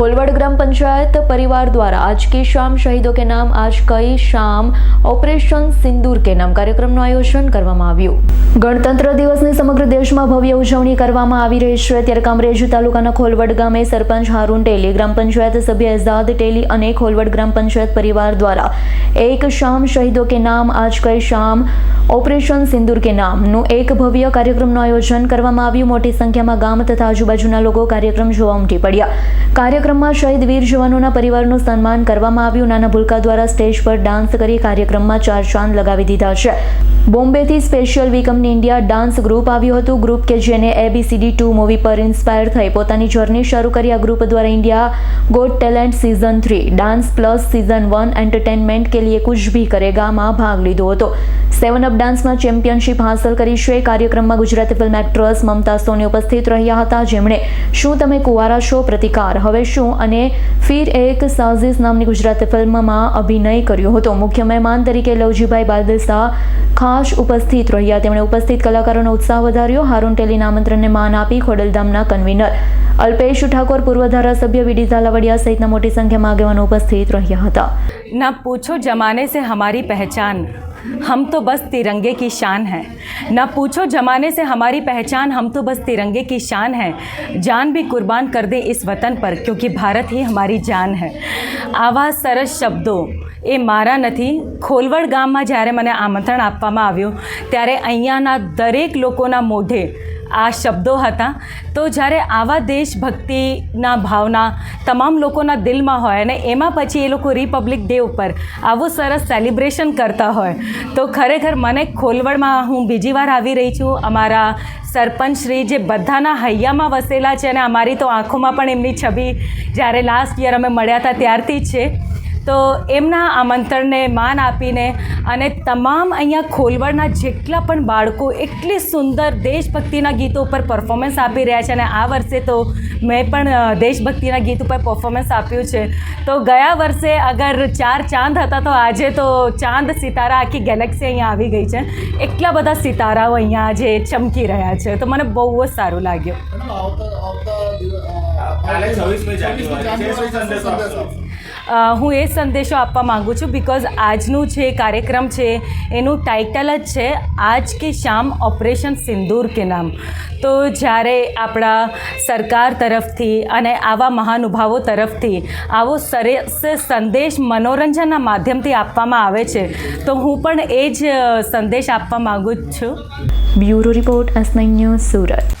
खोलवड़ ग्राम पंचायत परिवार द्वारा आज की शाम शहीदों के नाम आज कई शाम ઓપરેશન સિંદૂર કે નામ કાર્યક્રમનું આયોજન કરવામાં આવ્યું ગણતંત્ર દિવસની સમગ્ર દેશમાં ભવ્ય ઉજવણી કરવામાં આવી રહી છે ત્યારે કામરેજ તાલુકાના ખોલવડ ગામે સરપંચ હારૂન ટેલી ગ્રામ પંચાયત સભ્ય એઝાદ ટેલી અને ખોલવડ ગ્રામ પંચાયત પરિવાર દ્વારા એક શામ શહીદો કે નામ આજ કઈ શામ ઓપરેશન સિંદૂર કે નામનું એક ભવ્ય કાર્યક્રમનું આયોજન કરવામાં આવ્યું મોટી સંખ્યામાં ગામ તથા આજુબાજુના લોકો કાર્યક્રમ જોવા ઉમટી પડ્યા કાર્યક્રમમાં શહીદ વીર જવાનોના પરિવારનું સન્માન કરવામાં આવ્યું. નાના ભૂલકા દ્વારા સ્ટેજ પર ડાન્સ કરી કાર્યક્રમમાં ચાર ચાંદ લગાવી દીધા છે. બોમ્બેથી special V India dance group આવ્યું હતું. ગ્રુપ કે જેને એબીસીડી ટુ મૂવી પર ઇન્સ્પાયર થઈ પોતાની જર્ની શરૂ કરી આ ગ્રુપ દ્વારા India got talent season three dance plus season one entertainment કે લીએ કુછ ભી કરેગામાં ભાગ લીધો હતો. સેવન અપ ડાન્સમાં ચેમ્પિયનશિપ હાંસલ કરી છે. કાર્યક્રમમાં ગુજરાતી ફિલ્મ એક્ટ્રેસ મમતા સોની ઉપસ્થિત રહ્યા હતા. જેમણે શું તમે કુવારા છો? પ્રતિકાર. હવે કરીશું અને ફિર એક સાઝિશ નામની ગુજરાતી ફિલ્મમાં અભિનય કર્યો હતો. મુખ્ય મહેમાન તરીકે લવજીભાઈ બાદલસા ખાસ ઉપસ્થિત રહ્યા. તેમણે ઉપસ્થિત કલાકારોનો ઉત્સાહ વધાર્યો. હારૂન ટેલીના આમંત્રણને માન આપી ખોડલધામના કન્વીનર અલ્પેશ ઠાકોર પૂર્વ ધારાસભ્ય વિડી ઝાલાવડિયા સહિતના મોટી સંખ્યામાં આગેવાનો ઉપસ્થિત રહ્યા હતા. ના, પૂછો જમાને સે હમારી પહેચાન. हम तो बस तिरंगे की शान है ना पूछो जमाने से हमारी पहचान हम तो बस तिरंगे की शान है जान भी कुर्बान कर दे इस वतन पर क्योंकि भारत ही हमारी जान है આવા સરસ શબ્દો એ મારા નથી ખોલવડ ગામમાં જ્યારે મને આમંત્રણ આપવામાં આવ્યું ત્યારે અહીંયાના દરેક લોકોના મોઢે આ શબ્દો હતા. તો જ્યારે આવા દેશભક્તિના ભાવના તમામ લોકોના દિલમાં હોય અને એમાં પછી એ લોકો રિપબ્લિક ડે ઉપર આવું સરસ સેલિબ્રેશન કરતા હોય, તો ખરેખર મને ખોલવડમાં હું બીજી વાર આવી રહી છું. અમારા સરપંચ શ્રી જે બધાના હૈયામાં વસેલા છે અને અમારી તો આંખોમાં પણ એમની છબી જ્યારે લાસ્ટ યર અમે મળ્યા હતા ત્યારથી જ છે. તો એમના આમંત્રણને માન આપીને અને તમામ અહીંયા ખોલવડના જેટલા પણ બાળકો એટલી સુંદર દેશભક્તિના ગીતો ઉપર પરફોર્મન્સ આપી રહ્યા છે અને આ વર્ષે તો મેં પણ દેશભક્તિના ગીત ઉપર પરફોર્મન્સ આપ્યું છે. તો ગયા વર્ષે અગર ચાર ચાંદ હતા તો આજે તો ચાંદ સિતારા આખી ગેલેક્સી અહીંયા આવી ગઈ છે. એટલા બધા સિતારાઓ અહીંયા આજે ચમકી રહ્યા છે. તો મને બહુ જ સારું લાગ્યું. મેડમ, આવતા આવતા દિવ- અ, કાલે આવતા 26મી જાન્યુઆરી છે, શું સંદેશો આપશો? અ, હું એ સંદેશો આપવા માગું છું બિકોઝ આજનું જે કાર્યક્રમ છે, એનું ટાઇટલ જ છે, આજ કે શામ ઓપરેશન સિંદૂર કે નામ. તો જ્યારે આપણા સરકાર તરફથી અને આવા મહાનુભાવો તરફથી આવો સરસ સંદેશ મનોરંજનના માધ્યમથી આપવામાં આવે છે, તો હું પણ એ જ સંદેશ આપવા માગું છું. Bureau report nine news Surat.